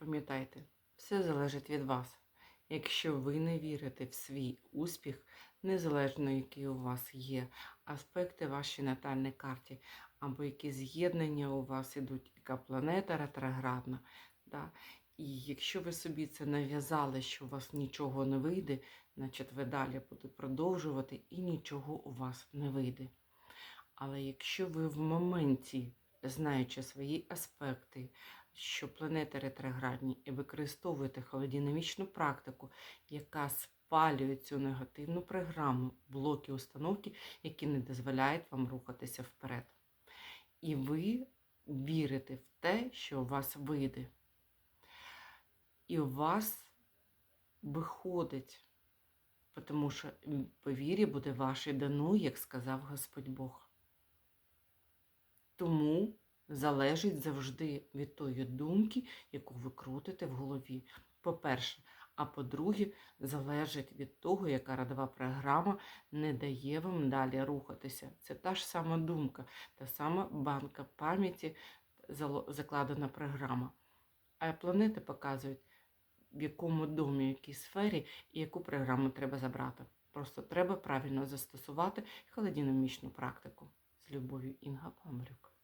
Пам'ятайте, все залежить від вас. Якщо ви не вірите в свій успіх, незалежно які у вас є аспекти вашій натальній карті, або які з'єднання у вас ідуть, яка планета ретроградна. Да? І якщо ви собі це нав'язали, що у вас нічого не вийде, значить ви далі будете продовжувати і нічого у вас не вийде. Але якщо ви в моменті, знаючи свої аспекти, що планети ретроградні, і використовуєте холодинамічну практику, яка спалює цю негативну програму, блоки установки, які не дозволяють вам рухатися вперед. І ви вірите в те, що у вас вийде. І у вас виходить, тому що м, по вірі буде ваше дано, як сказав Господь Бог. Тому залежить завжди від тої думки, яку ви крутите в голові. По-перше, а по-друге, залежить від того, яка родова програма не дає вам далі рухатися. Це та ж сама думка, та сама банка пам'яті, закладена програма. А планети показують, в якому домі, в якій сфері і яку програму треба забрати. Просто треба правильно застосувати холодинамічну практику. З любов'ю Інга Памрюк.